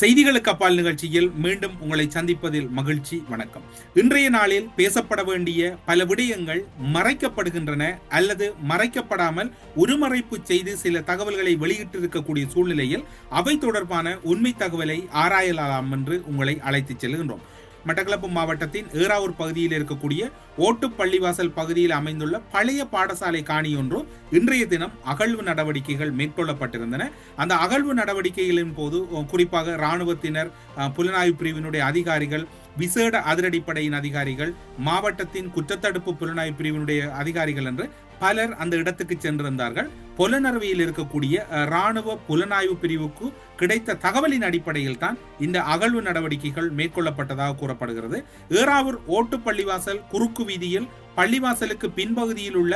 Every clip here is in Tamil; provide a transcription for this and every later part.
செய்திகளுக்கு அப்பால் நிகழ்ச்சியில் மீண்டும் உங்களை சந்திப்பதில் மகிழ்ச்சி வணக்கம். இன்றைய நாளில் பேசப்பட வேண்டிய பல விடயங்கள் மறைக்கப்படுகின்றன அல்லது மறைக்கப்படாமல் உருமறைப்பு செய்து சில தகவல்களை வெளியிட்டிருக்கக்கூடிய சூழ்நிலையில் அவை தொடர்பான உண்மை தகவலை ஆராயலாம் என்று உங்களை அழைத்துச் செல்கின்றோம். மட்டக்களப்பு மாவட்டத்தின் ஏறாவூர் பகுதியில் இருக்கக்கூடிய ஓட்டு பள்ளிவாசல் பகுதியில் அமைந்துள்ள பழைய பாடசாலை காணி ஒன்று இன்றைய தினம் அகழ்வு நடவடிக்கைகள் மேற்கொள்ளப்பட்டிருந்தன. அந்த அகழ்வு நடவடிக்கைகளின் போது குறிப்பாக இராணுவத்தினர் அஹ், புலனாய்வு பிரிவினுடைய அதிகாரிகள் விசேட அதிரடிப்படையின் அதிகாரிகள் மாவட்டத்தின் குற்றத்தடுப்பு புலனாய்வு பிரிவினுடைய அதிகாரிகள் என்று பலர் அந்த இடத்துக்கு சென்றிருந்தார்கள். புலனறுவையில் இருக்கக்கூடிய இராணுவ ராணுவ புலனாய்வு பிரிவுக்கு கிடைத்த தகவலின் அடிப்படையில் தான் இந்த அகழ்வு நடவடிக்கைகள் மேற்கொள்ளப்பட்டதாக கூறப்படுகிறது. ஏறாவூர் ஓட்டு பள்ளிவாசல் குறுக்கு வீதியில் பள்ளிவாசலுக்கு பின்பகுதியில் உள்ள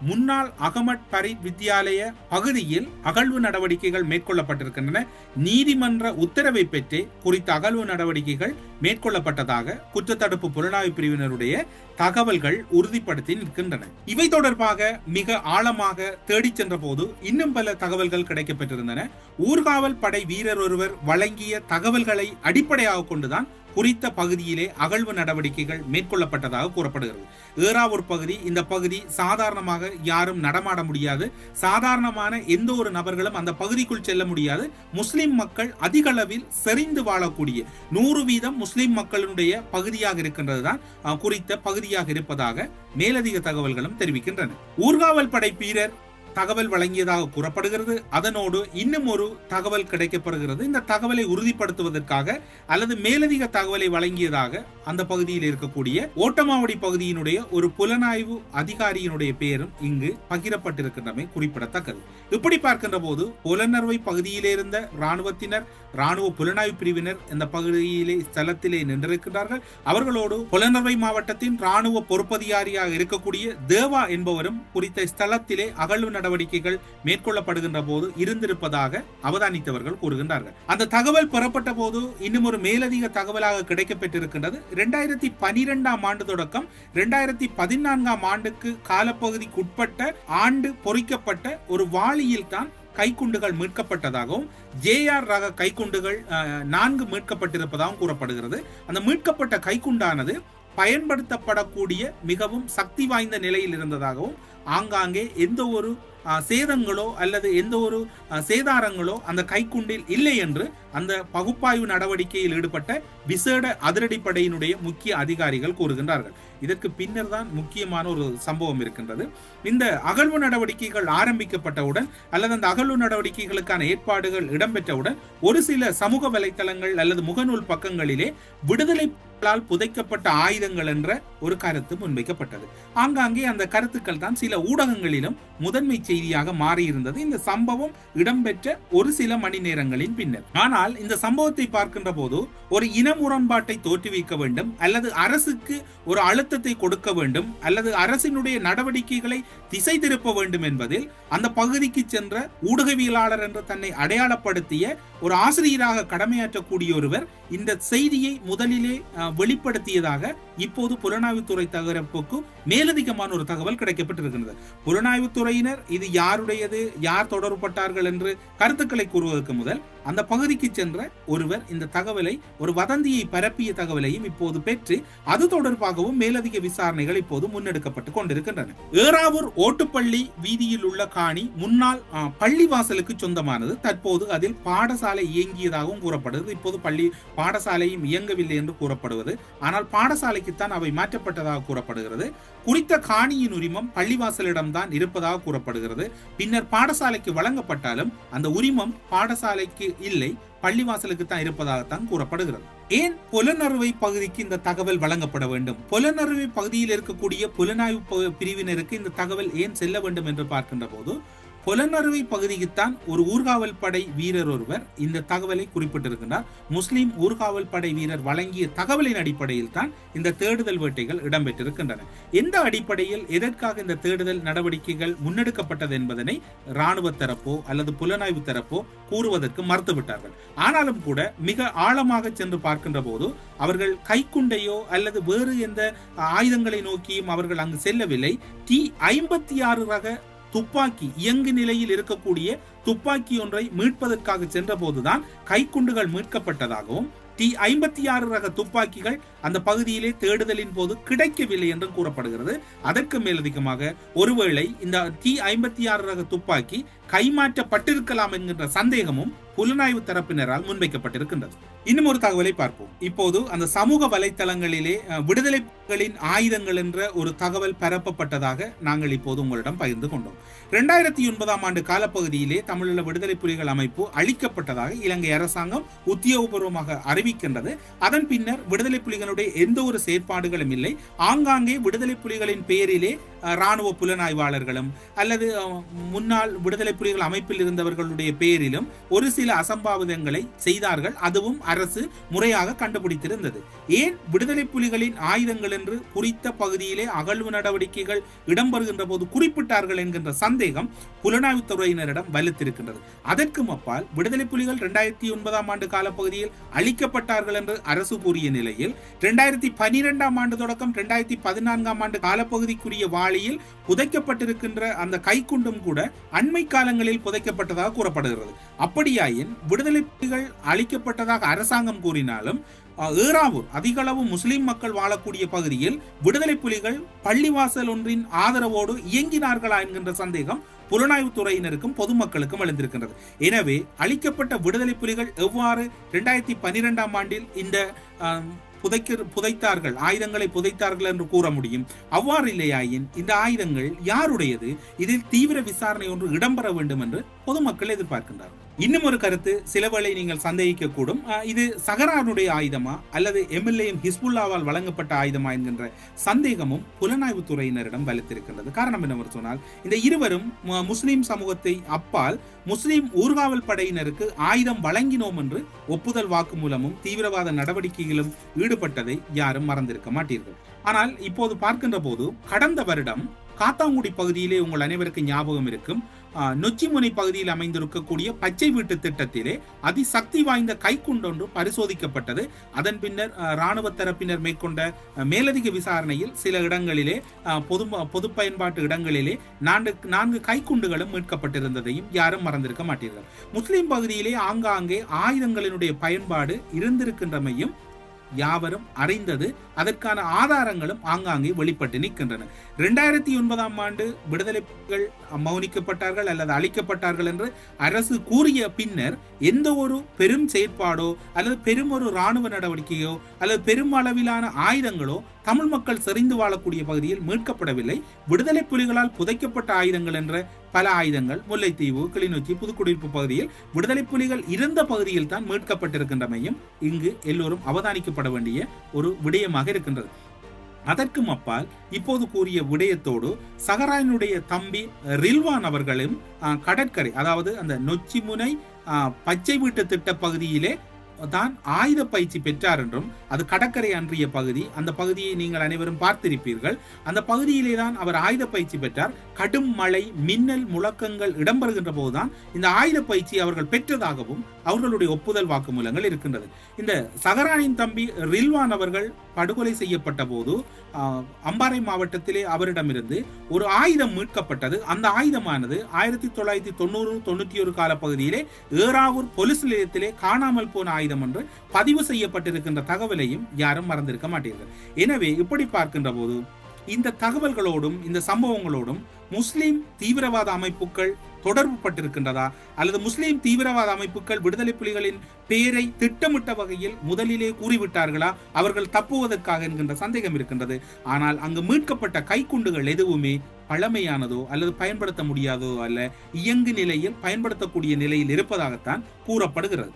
முன்னாள் அகமட் பரி வித்யாலய பகுதியில் அகழ்வு நடவடிக்கைகள் மேற்கொள்ளப்பட்டிருக்கின்றன. நீதிமன்ற உத்தரவை பெற்றே குறித்த அகழ்வு நடவடிக்கைகள் மேற்கொள்ளப்பட்டதாக குற்றத்தடுப்பு புலனாய்வு பிரிவினருடைய தகவல்கள் உறுதிப்படுத்தி நிற்கின்றன. இவை தொடர்பாக மிக ஆழமாக தேடிச் சென்ற போது இன்னும் பல தகவல்கள் கிடைக்கப்பெற்றிருந்தன. ஊர்காவல் படை வீரர் ஒருவர் வழங்கிய தகவல்களை அடிப்படையாக கொண்டுதான் குறித்த பகுதியிலே அகழ்வு நடவடிக்கைகள் மேற்கொள்ளப்பட்டதாக கூறப்படுகிறது. ஏறாவூர் பகுதி இந்த பகுதி சாதாரணமாக யாரும் நடமாட முடியாது. சாதாரணமான எந்த ஒரு நபர்களும் அந்த பகுதிக்குள் செல்ல முடியாது. முஸ்லிம் மக்கள் அதிக அளவில் செறிந்து வாழக்கூடிய நூறு வீதம் முஸ்லிம் மக்களினுடைய பகுதியாக இருக்கின்றது தான் குறித்த பகுதியாக இருப்பதாக மேலதிக தகவல்களும் தெரிவிக்கின்றன. ஊர்காவல் படை வீரர் தகவல் வழங்கியதாக கூறப்படுகிறது. அதனோடு இன்னும் ஒரு தகவல் கிடைக்கப்படுகிறது. இந்த தகவலை உறுதிப்படுத்துவதற்காக அல்லது மேலதிக தகவலை வழங்கியதாக அந்த பகுதியில் இருக்கக்கூடிய ஓட்டமாவடி பகுதியினுடைய ஒரு புலனாய்வு அதிகாரியினுடைய பெயரும் இங்கு பகிரப்பட்டிருக்கின்றமை குறிப்பிடத்தக்கது. இப்படி பார்க்கின்ற போது புலனர்வை பகுதியிலே இருந்த இராணுவத்தினர் ராணுவ புலனாய்வு பிரிவினர் இந்த பகுதியிலே ஸ்தலத்திலே நின்றிருக்கிறார்கள் அவர்களோடு புலனர்வை மாவட்டத்தின் ராணுவ பொறுப்பதிகாரியாக இருக்கக்கூடிய தேவா என்பவரும் குறித்த ஸ்தலத்திலே அகழ்வு நடவடிக்கைகள் மேற்கொள்ளப்படுகின்ற போது இருந்திருப்பதாக அவதானித்தவர்கள் கூறுகின்றார்கள். அந்த தகவல் பெறப்பட்ட போது இன்னும் ஒரு மேலதிக தகவலாக கிடைக்கப்பெற்றிருக்கின்றது. இரண்டாயிரத்தி பனிரெண்டாம் ஆண்டு தொடக்கம் இரண்டாயிரத்தி பதினான்காம் ஆண்டுக்கு காலப்பகுதிக்கு உட்பட்ட ஆண்டு பொறிக்கப்பட்ட ஒரு வாளியில் தான் கைக்குண்டுகள் மீட்கப்பட்டதாகவும் ஜேஆர் ரக கைக்குண்டுகள் நான்கு மீட்கப்பட்டிருப்பதாகவும் கூறப்படுகிறது. அந்த மீட்கப்பட்ட கைக்குண்டானது பயன்படுத்தப்படக்கூடிய மிகவும் சக்தி வாய்ந்த நிலையில் இருந்ததாகவும் ஆங்காங்கே எந்த ஒரு சேதங்களோ அல்லது எந்த ஒரு சேதாரங்களோ அந்த கைக்குண்டில் இல்லை என்று அந்த பகுப்பாய்வு நடவடிக்கையில் ஈடுபட்ட விசேட அதிரடிப்படையினுடைய முக்கிய அதிகாரிகள் கூறுகின்றார்கள். இதற்கு பின்னர் தான் முக்கியமான ஒரு சம்பவம் இருக்கின்றது. இந்த அகழ்வு நடவடிக்கைகள் ஆரம்பிக்கப்பட்டவுடன் அல்லது அந்த அகழ்வு நடவடிக்கைகளுக்கான ஏற்பாடுகள் இடம்பெற்றவுடன் ஒரு சில சமூக வலைத்தளங்கள் அல்லது முகநூல் பக்கங்களிலே விடுதலை கற்களால் புதைக்கப்பட்ட ஆயுதங்கள் என்ற ஒரு கருத்து முன்வைக்கப்பட்டது. ஆங்காங்கே அந்த கருத்துக்கள் தான் சில ஊடகங்களிலும் முதன்மை செய்தியாக மாறியிருந்தது. இந்த சம்பவம் இடம்பெற்ற ஒரு சில மணி நேரங்களின் பின்னர். ஆனால் இந்த சம்பவத்தை பார்க்கின்ற போது ஒரு இன முரண்பாட்டை தோற்றுவிக்க வேண்டும் அல்லது அரசுக்கு ஒரு அழுத்தத்தை கொடுக்க வேண்டும் அல்லது அரசினுடைய நடவடிக்கைகளை திசை திருப்ப வேண்டும் என்பதில் அந்த பகுதிக்கு சென்ற ஊடகவியலாளர் என்று தன்னை அடையாளப்படுத்திய ஒரு ஆசிரியராக கடமையாற்றக்கூடிய ஒருவர் இந்த செய்தியை முதலிலே வெளிப்படுத்தியதாக இப்போது புலனாய்வுத்துறை தகவலுக்கு மேலதிகமான ஒரு தகவல் கிடைக்கப்பட்டிருக்கிறது புலனாய்வுத்துறையினர் இது யாருடையது யார் தொடர்பட்டார்கள் என்று கருத்துக்களை கூறுவதற்கு முதல் அந்த பகுதிக்கு சென்ற ஒருவர் இந்த தகவலை ஒரு வதந்தியை பரப்பிய தகவலையும் இப்போது பெற்று அது தொடர்பாகவும் மேலதிக விசாரணைகள் இப்போது முன்னெடுக்கப்பட்டு கொண்டிருக்கின்றன. ஏறாவூர் ஓட்டுப்பள்ளி வீதியில் உள்ள காணி முன்னாள் பள்ளிவாசலுக்கு சொந்தமானது. தற்போது அதில் பாடசாலை இயங்கியதாகவும் கூறப்படுது இப்போது பள்ளி பாடசாலையும் இயங்கவில்லை என்று கூறப்படுவது. ஆனால் பாடசாலைக்குத்தான் அவை மாற்றப்பட்டதாக கூறப்படுகிறது. குறித்த காணியின் உரிமம் பள்ளிவாசலிடம்தான் இருப்பதாக கூறப்படுகிறது. பின்னர் பாடசாலைக்கு வழங்கப்பட்டாலும் அந்த உரிமம் பாடசாலைக்கு இல்லை பள்ளிவாசலுக்கு தான் இருப்பதாகத்தான் கூறப்படுகிறது. ஏன் புலனறுவை பகுதிக்கு இந்த தகவல் வழங்கப்பட வேண்டும்? புலனறுவை பகுதியில் இருக்கக்கூடிய புலனாய்வு பிரிவினருக்கு இந்த தகவல் ஏன் செல்ல வேண்டும் என்று பார்க்கின்ற போது புலனறுவை பகுதிக்குத்தான் ஒரு ஊர்காவல் படை வீரர் ஒருவர் இந்த தகவலை குறிப்பிட்டிருக்கிறார். முஸ்லிம் ஊர்காவல் படை வீரர் வழங்கிய தகவலின் அடிப்படையில் தான் இந்த தேடுதல் வேட்டைகள் இடம்பெற்றிருக்கின்றன. எந்த அடிப்படையில் எதற்காக இந்த தேடுதல் நடவடிக்கைகள் முன்னெடுக்கப்பட்டது என்பதனை இராணுவ தரப்போ அல்லது புலனாய்வு தரப்போ கூறுவதற்கு மறுத்துவிட்டார்கள். ஆனாலும் கூட மிக ஆழமாக சென்று பார்க்கின்ற போது அவர்கள் கைக்குண்டையோ அல்லது வேறு எந்த ஆயுதங்களை நோக்கியும் அவர்கள் அங்கு செல்லவில்லை. டி ஐம்பத்தி ஆறு ரக துப்பாக்கி இயங்கு நிலையில் இருக்கக்கூடிய துப்பாக்கி ஒன்றை மீட்பதற்காக சென்றபோதுதான் கைக்குண்டுகள் மீட்கப்பட்டதாகவும் டி ஐம்பத்தி ஆறு ரக துப்பாக்கிகள் அந்த பகுதியிலே தேடுதலின் போது கிடைக்கவில்லை என்றும் கூறப்படுகிறது. அதற்கு மேலதிகமாக ஒருவேளை இந்த டி ஐம்பத்தி ஆறு ரக துப்பாக்கி கைமாற்றப்பட்டிருக்கலாம் என்கின்ற சந்தேகமும் புலனாய்வு தரப்பினரால் முன்வைக்கப்பட்டிருக்கின்றது. இன்னும் ஒரு தகவலை பார்ப்போம். இப்போது அந்த சமூக வலைத்தளங்களிலே விடுதலைகளின் ஆயுதங்கள் என்ற ஒரு தகவல் பரப்பப்பட்டதாக நாங்கள் இப்போது உங்களிடம் பகிர்ந்து கொண்டோம். இரண்டாயிரத்தி ஒன்பதாம் ஆண்டு காலப்பகுதியிலே தமிழீழ விடுதலை புலிகள் அமைப்பு அளிக்கப்பட்டதாக இலங்கை அரசாங்கம் உத்தியோகபூர்வமாக அறிவிக்கின்றது. அதன் பின்னர் விடுதலை புலிகளுடைய எந்த ஒரு செயற்பாடுகளும் இல்லை. ஆங்காங்கே விடுதலை புலிகளின் பெயரிலே இராணுவ புலனாய்வாளர்களும் அல்லது முன்னாள் விடுதலை புலிகள் அமைப்பில் இருந்தவர்களுடைய பெயரிலும் ஒரு சில அசம்பாவிதங்களை செய்தார்கள். அதுவும் அரசு முறையாக கண்டுபிடித்திருந்தது. ஏன் விடுதலை புலிகளின் ஆயுதங்கள் என்று குறித்த பகுதியிலே அகழ்வு நடவடிக்கைகள் இடம்பெறுகின்ற போது குறிப்பிட்டார்கள் என்கின்ற சந்தேகம் புலனாய்வுத்துறையினரிடம் வலுத்திருக்கின்றது. அதற்கும் அப்பால் விடுதலை புலிகள் இரண்டாயிரத்தி ஒன்பதாம் ஆண்டு காலப்பகுதியில் அழிக்கப்பட்டார்கள் என்று அரசு கூறிய நிலையில் இரண்டாயிரத்தி பனிரெண்டாம் ஆண்டு தொடக்கம் இரண்டாயிரத்தி பதினான்காம் ஆண்டு காலப்பகுதிக்குரிய பாளியில் புதைக்கப்பட்டிருக்கின்ற அந்த கைக்குண்டும் கூட அண்மை காலங்களில் புதைக்கப்பட்டதாக கூறப்படுகிறது. அப்படியாயின் விடுதலை புலிகள் அழிக்கப்பட்டதாக அரசாங்கம் கூறினாலும் ஏறாவூர் அதிகளவு முஸ்லிம் மக்கள் வாழக்கூடிய பகுதியில் விடுதலை புலிகள் பள்ளிவாசல் ஒன்றின் ஆதரவோடு இயங்கினார்களா என்கின்ற சந்தேகம் புலனாய்வு துறையினருக்கும் பொதுமக்களுக்கும் எழுந்திருக்கின்றது. எனவே அளிக்கப்பட்ட விடுதலை புலிகள் எவ்வாறு இரண்டாயிரத்தி பனிரெண்டாம் ஆண்டில் இந்த புதைக்க புதைத்தார்கள். ஆயுதங்களை புதைத்தார்கள் என்று கூற முடியும். அவ்வாறு இல்லையாயின் இந்த ஆயுதங்கள் யாருடையது? இதில் தீவிர விசாரணை ஒன்று இடம்பெற வேண்டும் என்று பொதுமக்கள் எதிர்பார்க்கின்றார்கள். இன்னும் ஒரு கருத்து சிலவளை நீங்கள் சந்தேகிக்கக்கூடும். இது சகரானுடைய ஆயுதமா? அல்லது எம்எல்ஏ ஹிஸ்புல்லாவால் வழங்கப்பட்ட ஆயுதமா? என்கின்ற சந்தேகமும் புலனாய்வு துறையினரிடம் வலுத்திருக்கின்றது. காரணம் என்னவர் சொன்னால் இந்த இருவரும் முஸ்லீம் முஸ்லிம் சமூகத்தை அப்பால் முஸ்லிம் ஊர்காவல் படையினருக்கு ஆயுதம் வழங்கினோம் என்று ஒப்புதல் வாக்குமூலமும் தீவிரவாத நடவடிக்கைகளும் ஈடுபட்டதை யாரும் மறந்திருக்க மாட்டீர்கள். ஆனால் இப்போது பார்க்கின்ற போது கடந்த வருடம் காத்தாங்குடி பகுதியிலே உங்கள் அனைவருக்கும் ஞாபகம் இருக்கும் நொச்சிமுனை பகுதியில் அமைந்திருக்கக்கூடிய பச்சை வீட்டு திட்டத்திலே அதிசக்தி வாய்ந்த கைக்குண்டொன்று பரிசோதிக்கப்பட்டது. அதன் பின்னர் இராணுவ தரப்பினர் மேற்கொண்ட மேலதிக விசாரணையில் சில இடங்களிலே பொது பொது பயன்பாட்டு இடங்களிலே நான்கு நான்கு கைக்குண்டுகளும் மீட்கப்பட்டிருந்ததையும் யாரும் மறந்திருக்க மாட்டீர்கள். முஸ்லிம் பகுதியிலே ஆங்காங்கே ஆயுதங்களினுடைய பயன்பாடு இருந்திருக்கின்றமையும் யாவரும் அறிந்தது அதற்கான ஆதாரங்களும் ஆங்காங்கே வெளிப்பட்டு நிற்கின்றன. இரண்டாயிரத்தி ஒன்பதாம் ஆண்டு விடுதலைகள் மௌனிக்கப்பட்டார்கள் அல்லது அழிக்கப்பட்டார்கள் என்று அரசு கூறிய பின்னர் எந்த ஒரு பெரும் செயற்பாடோ அல்லது பெரும் ஒரு இராணுவ நடவடிக்கையோ அல்லது பெரும் அளவிலான ஆயுதங்களோ தமிழ் மக்கள் செறிந்து வாழக்கூடிய பகுதியில் மீட்கப்படவில்லை. விடுதலை புலிகளால் புதைக்கப்பட்ட ஆயுதங்கள் என்ற பல ஆயுதங்கள் முல்லைத்தீவு கிளிநொச்சி புதுக்குடியிருப்பு பகுதியில் விடுதலை புலிகள் இருந்த பகுதியில் தான் மீட்கப்பட்டிருக்கின்றமையும் இங்கு எல்லோரும் அவதானிக்கப்பட வேண்டிய ஒரு விடயமாக இருக்கின்றது. அதற்கும் அப்பால் இப்போது கூறிய விடயத்தோடு சஹராயனுடைய தம்பி ரில்வான் அவர்களும் ஆஹ், கடற்கரை அதாவது அந்த நொச்சிமுனை ஆஹ், பச்சை வீட்டு திட்ட பகுதியிலே தான் ஆயுத பயிற்சி பெற்றார் என்றும் அது கடற்கரை அன்றிய பகுதி. அந்த பகுதியை நீங்கள் அனைவரும் பார்த்திருப்பீர்கள். அந்த பகுதியிலே தான் அவர் ஆயுத பயிற்சி பெற்றார். கடும் மழை மின்னல் முழக்கங்கள் இடம்பெறுகின்ற போதுதான் இந்த ஆயுத பயிற்சி அவர்கள் பெற்றதாகவும் அவர்களுடைய ஒப்புதல் வாக்குமூலங்கள் இருக்கின்றது. இந்த சகரானின் தம்பி ரில்வான் அவர்கள் படுகொலை செய்யப்பட்ட போது அம்பாறை மாவட்டத்திலே அவரிடமிருந்து ஒரு ஆயுதம் மீட்கப்பட்டது. அந்த ஆயுதமானது ஆயிரத்தி தொள்ளாயிரத்தி தொண்ணூறு தொண்ணூத்தி ஒரு கால பகுதியிலே ஏறாவூர் போலீஸ் நிலையத்திலே காணாமல் போன ஆயுதம் என்று பதிவு செய்யப்பட்டிருக்கின்ற தகவலையும் யாரும் மறந்திருக்க மாட்டீர்கள். எனவே இப்படி பார்க்கின்ற போது இந்த தகவல்களோடும் இந்த சம்பவங்களோடும் முஸ்லிம் தீவிரவாத அமைப்புகள் தொடர்பு பட்டிருக்கின்றதா அல்லது முஸ்லிம் தீவிரவாத அமைப்புகள் விடுதலை புலிகளின் பெயரை திட்டமிட்ட வகையில் முதலிலே கூறிவிட்டார்களா? அவர்கள் தப்புவதற்காக என்கின்ற சந்தேகம் இருக்கின்றது. ஆனால் அங்கு மீட்கப்பட்ட கைக்குண்டுகள் எதுவுமே பழமையானதோ அல்லது பயன்படுத்த முடியாதோ அல்ல. இயங்கு நிலையில் பயன்படுத்தக்கூடிய நிலையில் இருப்பதாகத்தான் கூறப்படுகிறது.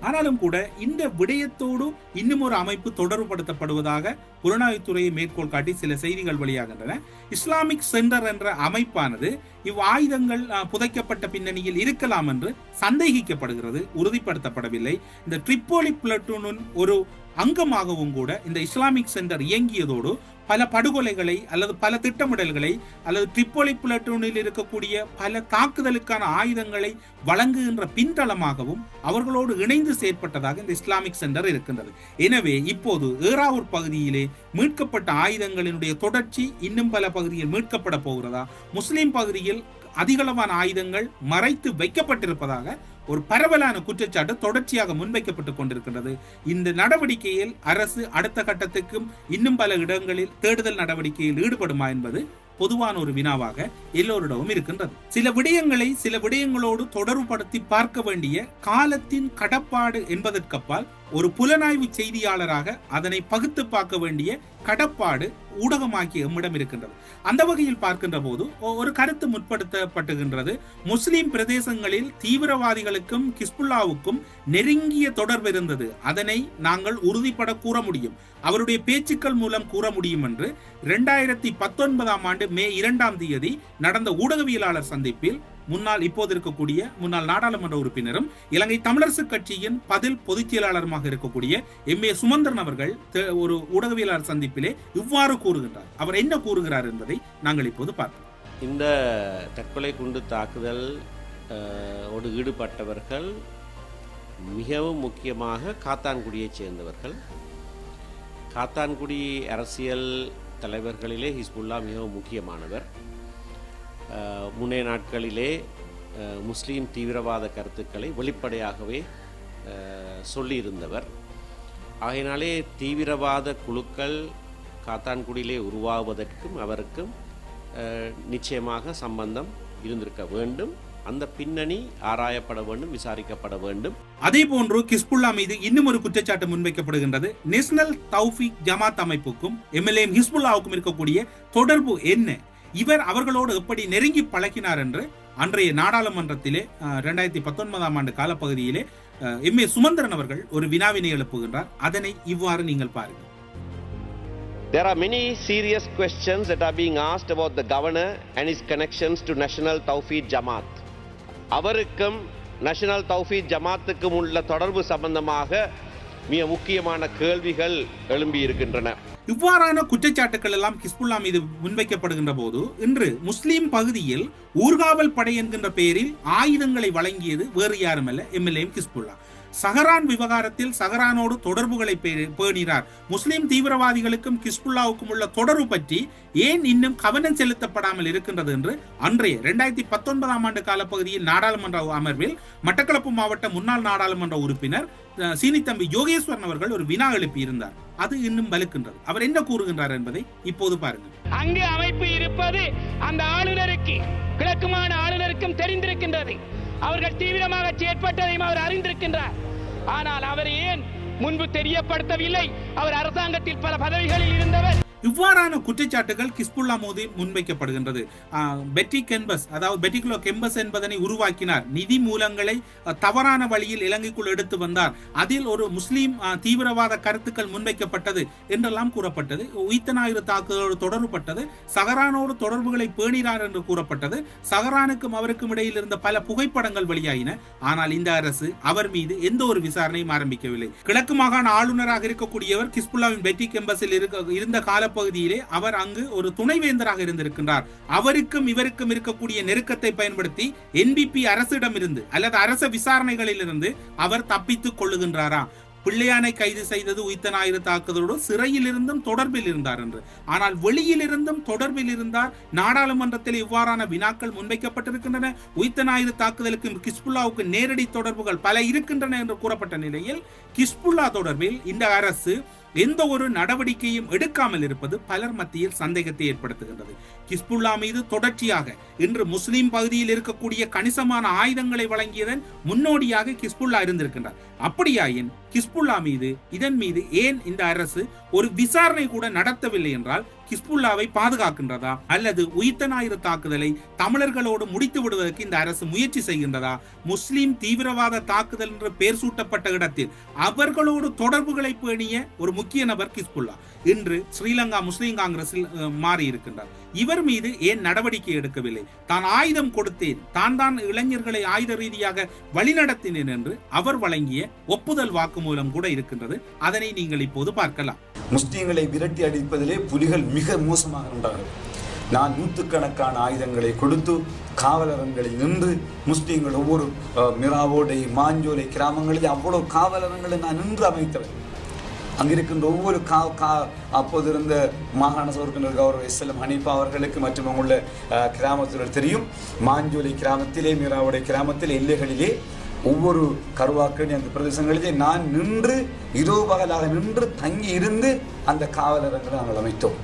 ஆனாலும் கூட இந்த விடயத்தோடு இன்னும் ஒரு அமைப்பு தொடர்புபடுத்தப்படுவதாக புலனாய்வுத்துறையை மேற்கோள் காட்டி சில செய்திகள் வெளியாகின்றன. இஸ்லாமிக் சென்டர் என்ற அமைப்பானது இவ் ஆயுதங்கள் புதைக்கப்பட்ட பின்னணியில் இருக்கலாம் என்று சந்தேகிக்கப்படுகிறது உறுதிப்படுத்தப்படவில்லை. இந்த ட்ரிப்போலி பிளட்டூனின் ஒரு அங்கமாகவும் கூட இந்த இஸ்லாமிக் சென்டர் இயங்கியதோடு பல படுகொலைகளை அல்லது பல திட்டமிடல்களை அல்லது ட்ரிப்போலி புலட்டூனில் இருக்கக்கூடிய பல தாக்குதலுக்கான ஆயுதங்களை வழங்குகின்ற பின்தளமாகவும் அவர்களோடு இணைந்து செயற்பட்டதாக இந்த இஸ்லாமிக் சென்டர் இருக்கின்றது. எனவே இப்போது ஏறாவூர் பகுதியிலே மீட்கப்பட்ட ஆயுதங்களினுடைய தொடர்ச்சி இன்னும் பல பகுதியில் மீட்கப்பட போகிறதா? முஸ்லிம் பகுதியில் அதிகளவான ஆயுதங்கள் மறைத்து வைக்கப்பட்டிருப்பதாக ஒரு பரவலான குற்றச்சாட்டு தொடர்ச்சியாக முன்வைக்கப்பட்டுக் கொண்டிருக்கின்றது. இந்த நடவடிக்கையில் அரசு அடுத்த கட்டத்துக்கும் இன்னும் பல இடங்களில் தேடுதல் நடவடிக்கையில் ஈடுபடுமா என்பது பொதுவான ஒரு வினாவாக எல்லோரிடமும் இருக்கின்றது. சில விடயங்களை சில விடயங்களோடு தொடர்புபடுத்தி பார்க்க வேண்டிய காலத்தின் கடப்பாடு என்பதற்கப்பால் ஒரு புலனாய்வு செய்தியாளராக அதனை பகுத்து பார்க்க வேண்டிய கடப்பாடு ஊடகமாக்கி எம்மிடம் இருக்கின்றது. அந்த வகையில் பார்க்கின்ற போது ஒரு கருத்து முற்படுத்தப்பட்டுகின்றது. முஸ்லிம் பிரதேசங்களில் தீவிரவாதிகளுக்கும் கிஸ்புல்லாவுக்கும் நெருங்கிய தொடர்பு இருந்தது. அதனை நாங்கள் உறுதிப்பட கூற முடியும். அவருடைய பேச்சுக்கள் மூலம் கூற முடியும் என்று இரண்டாயிரத்தி பத்தொன்பதாம் ஆண்டு மே இரண்டாம் தேதி நடந்த ஊடகவியலாளர் சந்திப்பில் முன்னாள் இப்போது இருக்கக்கூடிய முன்னாள் நாடாளுமன்ற உறுப்பினரும் இலங்கை தமிழரசு கட்சியின் பதில் பொதுச் செயலாளருமாக இருக்கக்கூடிய எம். ஏ. சுமந்திரன் அவர்கள் ஒரு ஊடகவியலாளர் சந்திப்பிலே இவ்வாறு கூறுகின்றார். அவர் என்ன கூறுகிறார் என்பதை நாங்கள் இப்போது பார்ப்போம். இந்த தற்கொலை குண்டு தாக்குதல் ஓடு ஈடுபட்டவர்கள் மிகவும் முக்கியமாக காத்தான்குடியைச் சேர்ந்தவர்கள். காத்தான்குடி அரசியல் தலைவர்களிலே ஹிஸ்புல்லா மிகவும் முக்கியமானவர். முன்னைய நாட்களிலே முஸ்லீம் தீவிரவாத கருத்துக்களை வெளிப்படையாகவே சொல்லியிருந்தவர். ஆகையினாலே தீவிரவாத குழுக்கள் காத்தான்குடியிலே உருவாவதற்கும் அவருக்கும் நிச்சயமாக சம்பந்தம் இருந்திருக்க வேண்டும். அந்த பின்னணி ஆராயப்பட வேண்டும் விசாரிக்கப்பட வேண்டும். அதே போன்று கிஸ்புல்லா மீது இன்னும் ஒரு குற்றச்சாட்டு முன்வைக்கப்படுகின்றது. நேஷனல் தௌஃபிக் ஜமாத் அமைப்புக்கும் எம்எல்ஏ ஹிஸ்புல்லாவுக்கும் இருக்கக்கூடிய தொடர்பு என்ன? இவர் அவர்களோடு எப்படி நெருங்கி பழகினார் என்று அன்றைய நாடாளுமன்றத்திலே ரெண்டாயிரத்தி பத்தொன்பதாம் ஆண்டு காலப்பகுதியிலே எம். ஏ. சுமந்திரன் அவர்கள் ஒரு வினாவினை எழுப்புகின்றார். அதனை இவ்வாறு நீங்கள் பாருங்கள். There are many serious questions that are being asked about the governor and his connections to National Tawfiq Jamaat. அவருக்கும் நேஷனல் தௌஃபீக் ஜமாத்துக்கும் உள்ள தொடர்பு சம்பந்தமாக மிக முக்கியமான கேள்விகள் எழும்பி இருக்கின்றன. இவ்வாறான குற்றச்சாட்டுகள் எல்லாம் ஹிஸ்புல்லா மீது முன்வைக்கப்படுகின்ற போது இன்று முஸ்லிம் பகுதியில் ஊர்காவல் படை என்கின்ற பெயரில் ஆயுதங்களை வழங்கியது வேறு யாருமல்ல எம்எல்ஏ ஹிஸ்புல்லா. சஹரான் விவகாரத்தில் சஹரானோடு தொடர்புகளை பேணினார். முஸ்லிம் தீவிரவாதிகளுக்கும் கிஸ்புல்லாவுக்கும் உள்ள தொடர்பு பற்றி ஏன் இன்னும் கவனம் செலுத்தப்படாமல் இருக்கின்றது என்று அன்றைய இரண்டாயிரத்தி பத்தொன்பதாம் ஆண்டு காலப்பகுதியில் நாடாளுமன்ற அமர்வில் மட்டக்களப்பு மாவட்ட முன்னாள் நாடாளுமன்ற உறுப்பினர் சீனித்தம்பி யோகேஸ்வரன் அவர்கள் ஒரு வினா எழுப்பியிருந்தார் அது இன்னும் வலுக்கின்றது. அவர் என்ன கூறுகின்றார் என்பதை இப்போது பாருங்கள். அங்கு அமைப்பு இருப்பது அந்த ஆளுநருக்கு கிழக்குமான ஆளுநருக்கும் தெரிந்திருக்கின்றது. அவர்கள் தீவிரமாக செயற்பட்டதையும் அவர் அறிந்திருக்கின்றார். ஆனால் அவர் ஏன் முன்பு தெரியப்படுத்தவில்லை? அவர் அரசாங்கத்தில் பல பதவிகளில் இருந்தவர் இவ்வாறான குற்றச்சாட்டுகள் கிஸ்புல்லா மோதி முன்வைக்கப்படுகின்றது. பெட்டி கெம்பஸ் அதாவது பெட்டிகுலோ கெம்பஸ் என்பதனை உருவாக்கினார். நிதி மூலங்களை தவறான வழியில் இலங்கைக்குள் எடுத்து வந்தார். அதில் ஒரு முஸ்லீம் தீவிரவாத கருத்துக்கள் முன்வைக்கப்பட்டது என்றெல்லாம் கூறப்பட்டது. உயிர்த்தனாயிரு தாக்குதலோடு தொடர்புபட்டது. சகரானோடு தொடர்புகளை பேணினார் என்று கூறப்பட்டது. சகரானுக்கும் அவருக்கும் இடையில் இருந்த பல புகைப்படங்கள் வெளியாயின. ஆனால் இந்த அரசு அவர் மீது எந்த ஒரு விசாரணையும் ஆரம்பிக்கவில்லை. கிழக்கு மாகாண ஆளுநராக இருக்கக்கூடியவர் கிஸ்புல்லாவின் பெட்டி கெம்பஸில் இருந்த கால பகுதியிலே அவர் அங்கு ஒரு துணைவேந்தராக இருந்திருக்கின்றார். அவருக்கும் இவருக்கும் இருக்கக்கூடிய நெருக்கத்தை பயன்படுத்தி என்பிபி அரசிடமிருந்து அல்லது அரச விசாரணைகளிலிருந்து அவர் தப்பித்துக் கொள்ளுகின்றாரா? பிள்ளையானை கைது செய்தது உயித்த ஞாயிறு தாக்குதலோடு சிறையில் இருந்தும் தொடர்பில் இருந்தார் என்று. ஆனால் வெளியில் இருந்தும் தொடர்பில் இருந்தார். நாடாளுமன்றத்தில் இவ்வாறான வினாக்கள் முன்வைக்கப்பட்டிருக்கின்றன. உயித்த ஞாயிறு தாக்குதலுக்கும் கிஸ்புல்லாவுக்கு நேரடி தொடர்புகள் பல இருக்கின்றன என்று கூறப்பட்ட நிலையில் கிஸ்புல்லா தொடர்பில் இந்த அரசு எந்த ஒரு நடவடிக்கையும் எடுக்காமல் இருப்பது பலர் மத்தியில் சந்தேகத்தை ஏற்படுத்துகின்றது. ஹிஸ்புல்லா மீது தொடர்ச்சியாக இன்று முஸ்லிம் பகுதியில் இருக்கக்கூடிய கணிசமான ஆயுதங்களை வழங்கியதன் முன்னோடியாக ஹிஸ்புல்லா இருந்திருக்கின்றார். அப்படியாயின் ஹிஸ்புல்லா மீது இதன் மீது ஏன் இந்த அரசு ஒரு விசாரணை கூட நடத்தவில்லை என்றால் கிஸ்புல்லாவை பாதுகாக்கின்றதா? அல்லது உயிர்த்த ஞாயிறு தாக்குதலை தமிழர்களோடு முடித்து விடுவதற்கு இந்த அரசு முயற்சி செய்கின்றதா? முஸ்லிம் தீவிரவாத தாக்குதல் என்று பெயர் சூட்டப்பட்ட இடத்தில் அவர்களோடு தொடர்புகளை பேணிய ஒரு முக்கிய நபர் கிஸ்புல்லா இன்று ஸ்ரீலங்கா முஸ்லிம் காங்கிரஸில் மாறி இருக்கின்றார் இவர் மீது ஏன் நடவடிக்கை எடுக்கவில்லை? தான் ஆயுதம் கொடுத்தேன் தான் தான் இளைஞர்களை ஆயுத ரீதியாக வழிநடத்தினேன் என்று அவர் வழங்கிய ஒப்புதல் வாக்குமூலம் கூட இருக்கின்றது. அதனை நீங்கள் இப்போது பார்க்கலாம். முஸ்லீம்களை விரட்டி அடிப்பதிலே புலிகள் மிக மோசமாக நின்றார்கள் நான் நூற்றுக்கணக்கான ஆயுதங்களை கொடுத்து காவலரங்களில் நின்று முஸ்லீம்கள் ஒவ்வொரு மிராவோடை மாஞ்சோலை கிராமங்களில் அவ்வளோ காவலரங்களை நான் நின்று அமைத்தவன். அங்கிருக்கின்ற ஒவ்வொரு கா கா அப்போது இருந்த மாகாண சோர்க்கினர் கௌரவ எஸ்எல்எம் ஹனீஃபா அவர்களுக்கு மற்றும் அங்குள்ள கிராமத்தினர் தெரியும். மாஞ்சோலை கிராமத்திலே மீராவுடைய கிராமத்தில் எல்லைகளிலே ஒவ்வொரு கருவாக்கணி அந்த பிரதேசங்களிலே நான் நின்று இரவு பகலாக நின்று தங்கி இருந்து அந்த காவலரங்களை நாங்கள் அமைத்தோம்.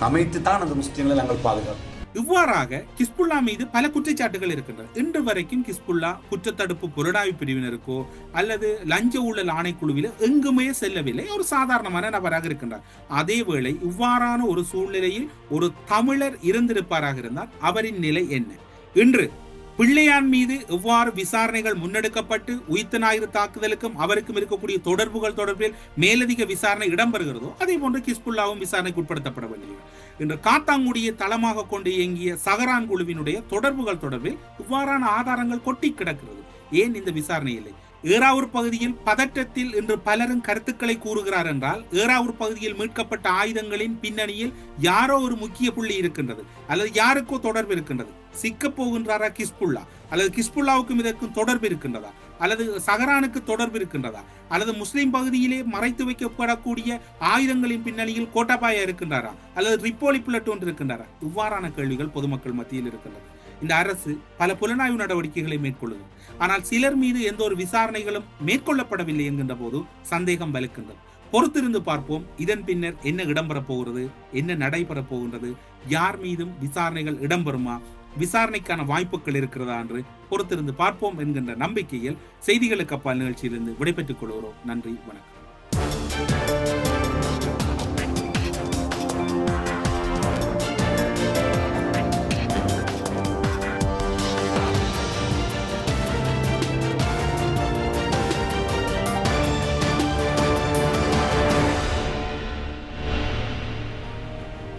அமைத்து தான் அந்த முஸ்லீம்களை நாங்கள் பாதுகாப்போம். இவ்வாறாக கிஸ்புல்லா மீது பல குற்றச்சாட்டுகள் இருக்கின்றன. இன்று வரைக்கும் கிஸ்புல்லா குற்றத்தடுப்பு புலனாய்வு பிரிவினருக்கோ அல்லது லஞ்ச ஊழல் ஆணைக்குழுவிலோ எங்குமே செல்லவில்லை. ஒரு சாதாரணமான நபராக இருக்கின்றார். அதேவேளை இவ்வாறான ஒரு சூழ்நிலையில் ஒரு தமிழர் இருந்திருப்பாராக இருந்தால் அவரின் நிலை என்ன? இன்று பிள்ளையான் மீது எவ்வாறு விசாரணைகள் முன்னெடுக்கப்பட்டு உயிர்த்த ஞாயிறு தாக்குதலுக்கும் அவருக்கும் இருக்கக்கூடிய தொடர்புகள் தொடர்பில் மேலதிக விசாரணை இடம்பெறுகிறதோ அதே போன்று கிஸ்புல்லாவும் விசாரணைக்கு உட்படுத்தப்படவில்லை இன்று காத்தாங்குடியை தளமாக கொண்டு இயங்கிய சகரான் குழுவினுடைய தொடர்புகள் தொடர்பில் இவ்வாறான ஆதாரங்கள் கொட்டி கிடக்கிறது. ஏன் இந்த விசாரணை இல்லை? ஏறாவூர் பகுதியில் பதற்றத்தில் இன்று பலரும் கருத்துக்களை கூறுகிறார் என்றால் ஏறாவூர் பகுதியில் மீட்கப்பட்ட ஆயுதங்களின் பின்னணியில் யாரோ ஒரு முக்கிய புள்ளி இருக்கின்றது அல்லது யாருக்கோ தொடர்பு இருக்கின்றது. சிக்க போகின்றாரா கிஸ்புல்லா? அல்லது கிஸ்புல்லாவுக்கும் இதற்கும் தொடர்பு இருக்கின்றதா? அல்லது சஹரானுக்கு தொடர்பு இருக்கின்றதா? அல்லது முஸ்லிம் பகுதியிலே மறைத்து வைக்கப்படக்கூடிய ஆயுதங்களின் பின்னணியில் கோட்டாபாயா இருக்கின்றாரா? அல்லது ரிப்போலி புல்லட் ஒன்று இருக்கின்றாரா? இவ்வாறான கேள்விகள் பொதுமக்கள் மத்தியில் இருக்கின்றன. இந்த அரசு பல புலனாய்வு நடவடிக்கைகளை மேற்கொள்ளுது. ஆனால் சிலர் மீது எந்த ஒரு விசாரணைகளும் மேற்கொள்ளப்படவில்லை என்கின்ற போது சந்தேகம் வலுக்கின்றது. பொறுத்திருந்து பார்ப்போம். இதன் பின்னர் என்ன இடம்பெறப் போகிறது? என்ன நடைபெறப் போகின்றது? யார் மீதும் விசாரணைகள் இடம்பெறுமா? விசாரணைக்கான வாய்ப்புகள் இருக்கிறதா என்று பொறுத்திருந்து பார்ப்போம் என்கின்ற நம்பிக்கையில் செய்திகளுக்கு அப்பால் நிகழ்ச்சியிலிருந்து விடைபெற்றுக் கொள்கிறோம். நன்றி. வணக்கம்.